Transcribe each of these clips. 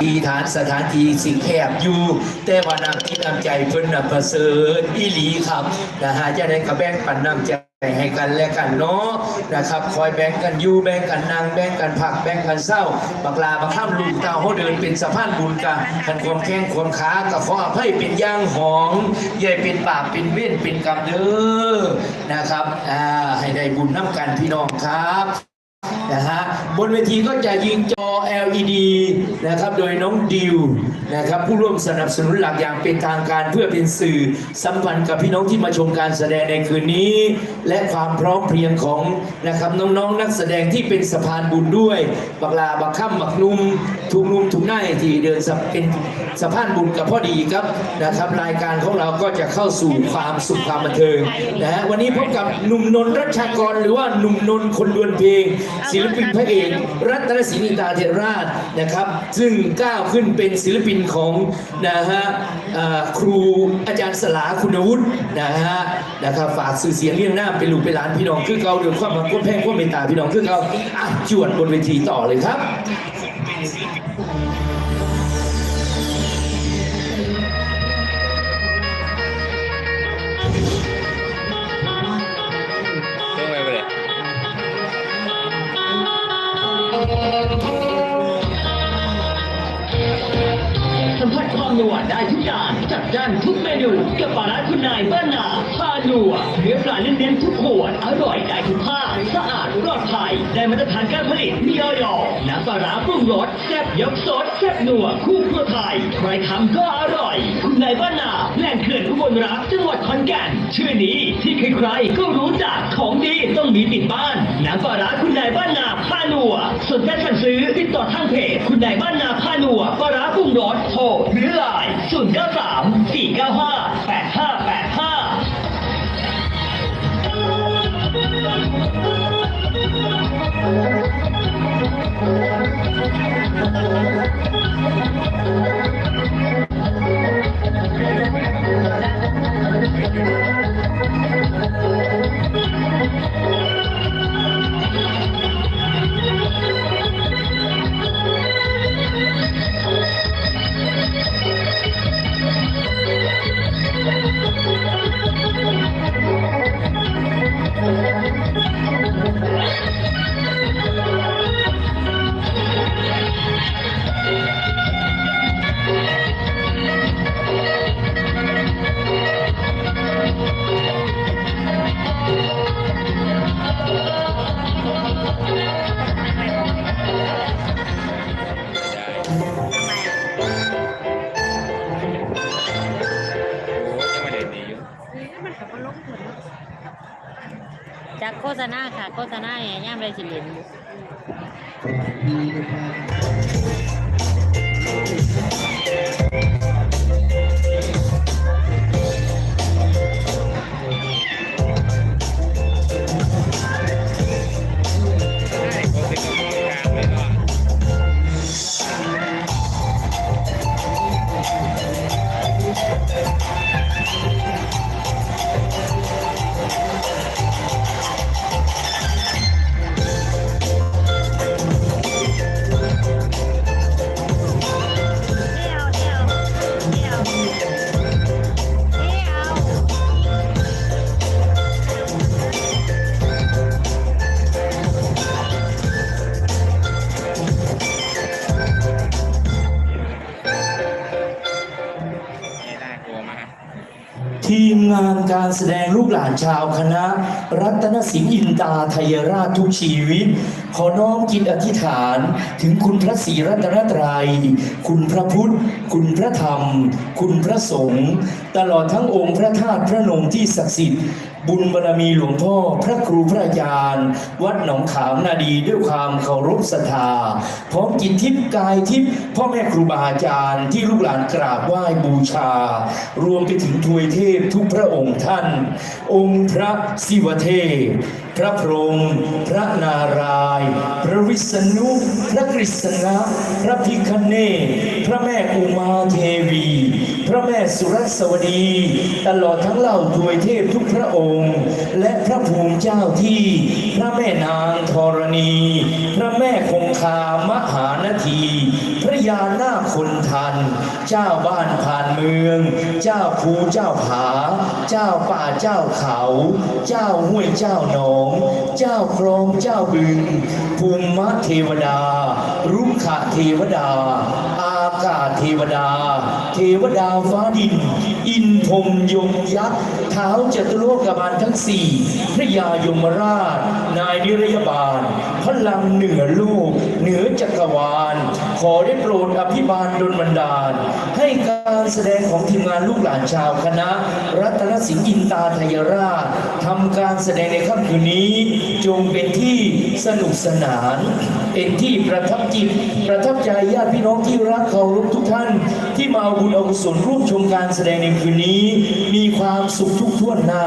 ทีฐานสถานที่สิ่งแคบอยู่ แต่ว่าน้ำที่น้ำใจเพิ่นน่ะประเสริฐอีหลีครับนะฮะจะได้กระแบ่งปันน้ำใจให้กันและกันเนาะนะครับ คอยแบ่งกันอยู่แบ่งกันนางแบ่งกันผักแบ่งกันเศร้าบักลาบักข้ามลูกเตาเขาเดินเป็นสะพานบุญกันกันความแข้งความขากับขออภัยเป็นย่างหองใหญ่เป็นบาปเป็นเว้นเป็นกรรมเด้อนะครับอ่าให้ได้บุญน้ำกันพี่น้องครับ นะฮะบนเวทีก็จะยิงจอ LED นะครับโดยน้องดิวนะครับผู้ร่วมสนับสนุนหลักอย่างเป็นทางการเพื่อเป็นสื่อสัมพันธ์กับพี่น้องที่มาชมการแสดงในคืนนี้ และความพร้อมเพรียงของนะครับน้องๆนักแสดงที่เป็นสะพานบุญด้วย บักลาบักข้ามบักนุ่มทุกนุ่มทุกหน้าที่เดินสับเป็นสะพานบุญกับพ่อดีครับนะครับ รายการของเราก็จะเข้าสู่ความสุขความบันเทิงนะฮะวันนี้พบกับหนุ่มนนท์รัชากรหรือว่าหนุ่มนนท์คนดวลเพลง ศิลปินพระเอกรัตนศินิตาเทราชนะครับ ซึ่งก้าวขึ้นเป็นศิลปินของนะฮะครูอาจารย์สลาคุณวุฒินะฮะนะครับฝากสื่อเสียงเรียงหน้าเป็นลูกเป็นหลานพี่น้องคือเก่าเดือดความรักความแพงความเมตตาพี่น้องคือเก่าอะจวดบนเวทีต่อเลยครับ ต้องไปไปเลย สัมผัสความนัวได้ทุกอย่างจัดจ้านทุกเมนูกับปลาร้าคุณนายบ้านนาัวเนื้อปลาเน้นๆทุกขวดอร่อยได้ทุกภาคสะอาดปลอดภัยได้มาตรฐานการผลิตมีออยน้ำปลาร้าปรุงรสแซ่บยกซดแซ่บนัวคู่ครัวไทยใครทำก็อร่อยคุณนายบ้านนาแหล่งเขื่อนอุบลรักจังหวัดขอนแก่นชื่อนี้ที่ใครๆก็รู้จักของดีต้องมีติดบ้านน้ำปลาร้าคุณนายบ้านนาผ้านัวสนใจสั่งซื้อติดต่อทางเพจคุณนายบ้านนาผ้านัวปลาร้าปรุงรส โเงานการแสดงลูกหลานชาวคณะ รัตนสิงห์อินตาไทยราชทุกชีวิต ขอน้อมจิตอธิษฐานถึงคุณพระศรีรัตนตรัย คุณพระพุทธ คุณพระธรรม คุณพระสงฆ์ตลอดทั้งองค์พระธาตุพระนมที่ศักดิ์สิทธิ์ บุญบารรมีหลวงพ่อพระครูพระอาจารย์ วัดหนองขามนาดีด้วยความเคารพศรัทธาพร้อมจิตทิพย์กายทิพย์พ่อแม่ครูบาอาจารย์ที่ลูกหลานกราบไหว้บูชา รวมไปถึงทวยเทพทุกพระองค์ท่าน องค์พระศิวเทพพระพรหมพระนารายณ์พระวิษณุ พระกฤษณะ พระพิคเนศพระแม่อุมาเทวี พระแม่ สุรสวดี ตลอดทั้งเหล่าทวยเทพทุกพระองค์ และพระภูมิเจ้าที่ พระแม่นางธรณี พระแม่คงคามหานที พระยานาคนทัน เจ้าบ้านผ่านเมือง เจ้าภูเจ้าผา เจ้าป่าเจ้าเขา เจ้าห้วยเจ้าหนอง เจ้าครองเจ้าบึง ภูมิเทวดา รุกขเทวดา อากาศเทวดา เทวดาฟ้าดิน อินพรมยมยักษ์เท้าจตุโลกบาลทั้งสี่พระยายมราช นายนิรยบาล พลังเหนือลูก เหนือจักรวาล ขอได้โปรดอภิบาลดลบันดาลให้การแสดงของทีมงานลูกหลานชาวคณะ รัตนสิงห์อินตาทยราชทำการแสดงในค่ำคืนนี้ จงเป็นที่สนุกสนาน เป็นที่ประทับจิต ประทับใจญาติพี่น้องที่รักเคารพทุกท่าน ที่มาอาบุญอกุศลร่วมชมการแสดงในคืนนี้ มีความสุขทุกท่วนหน้า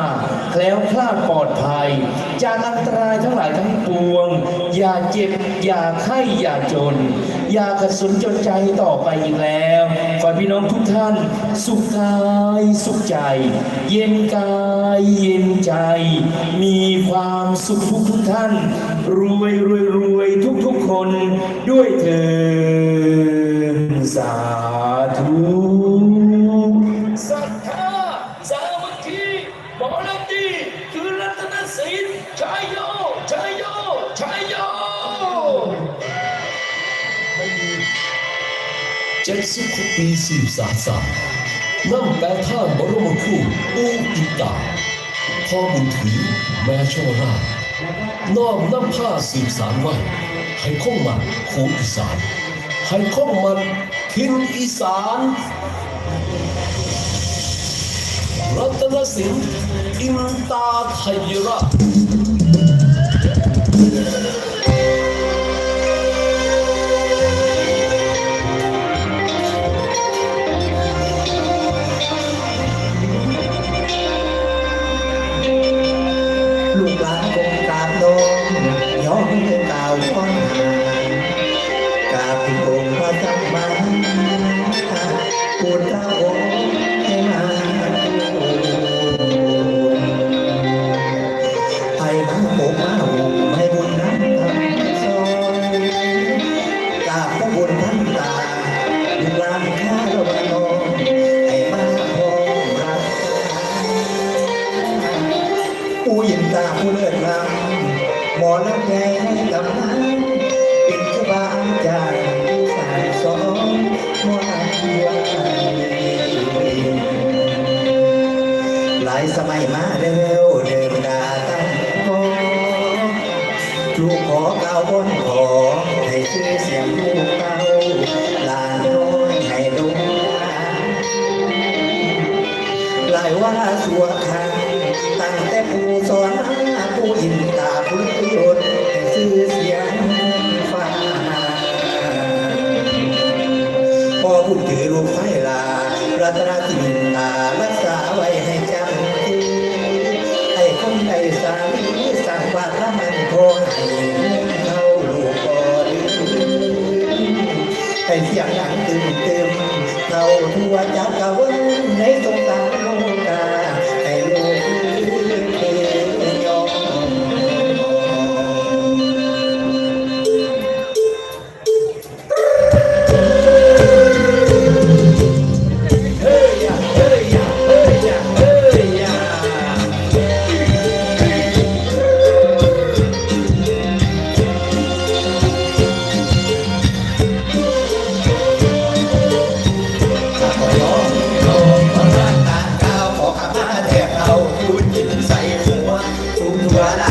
แคล้วคลาดปลอดภัย จากอันตรายทั้งหลายทั้งปวง อย่าเจ็บ อย่าไข้อย่าจน อย่ากระสุนจนใจต่อไปอีกแล้วขอให้พี่น้องทุกท่าน สุขกายสุขใจ เย็นกายเย็นใจ มีความสุขทุกทุกท่าน รวยรวยรวยทุกทุกคนด้วยเถิดสาธุศรัทธาสามัคคีหมอลำดีคือรัตนศิลป์ชายโยชายโย เจ็ดสิบหกปีสืบสานสายนั่งแปลท่าบรมครูปูอิตาพ่อบุญถือแม่ชวราน้อมนำผ้าสืบสารไว้ให้ข้องมันโคอีสานให้ข้องมันทินอีสาน รัตนสินอิมตาไทยราาวบนขอให้ชื่อเสียงลูกเต้าลานน้อยให้ดงหลายว่าสัวคันตั้งแต่ผู้สอนผู้อินตาผู้ประโยชน์ให้ชื่อเสียงฟ้าพอพูดถือลูกไฟลารัตนสินตารักษาไว้ให้จำคือให้คนใดสามีสั่งบาตรละมันโทษให้ เสียงดังตื่นเต็มเราทั่วจักรวาลในสง ทุ่